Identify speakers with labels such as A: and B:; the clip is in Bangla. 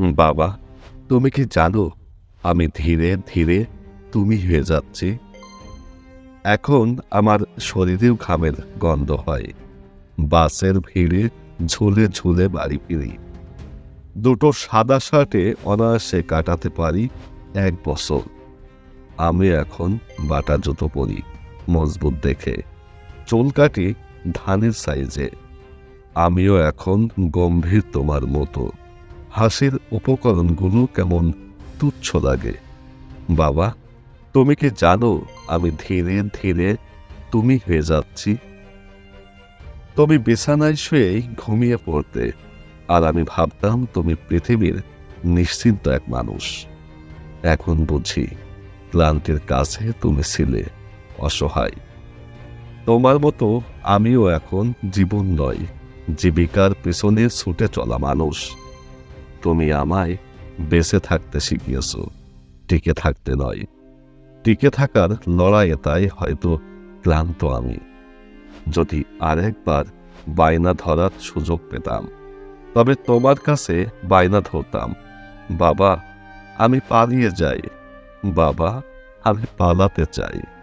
A: বাবা, তুমি কি জানো আমি ধীরে ধীরে তুমি হয়ে যাচ্ছি? এখন আমার শরীরেও ঘামের গন্ধ হয়। বাসের ভিড়ে ঝুলে ঝুলে বাড়ি ফিরি। দুটো সাদা শার্টে অনায়াসে কাটাতে পারি এক বছর। আমি এখন বাটা জুতো পরি, মজবুত দেখে। চুল কাটি ধানের সাইজে। আমিও এখন গম্ভীর তোমার মতো। হাসির উপকরণগুলো কেমন তুচ্ছ লাগে। বাবা, তুমি কি জানো আমি ধীরে ধীরে তুমি হয়ে যাচ্ছি? তুমি বিছানায় শুয়েই ঘুমিয়ে পড়তে, আর আমি ভাবতাম তুমি পৃথিবীর নিশ্চিন্ত এক মানুষ। এখন বুঝি ক্লান্তির কাছে তুমি ছিলে অসহায়। তোমার মতো আমিও এখন জীবন নয়, জীবিকার পেছনে ছুটে চলা মানুষ। তুমি আমায় বেঁচে থাকতে শিখিয়েছ। টিকে থাকতে নয়। টিকে থাকার লড়াইয়ে তাই হয়তো ক্লান্ত আমি। যদি আরেকবার বায়না ধরার সুযোগ পেতাম, তবে তোমার কাছে বায়না ধরতাম। বাবা, আমি পালিয়ে যাই। বাবা, আমি পালাতে চাই।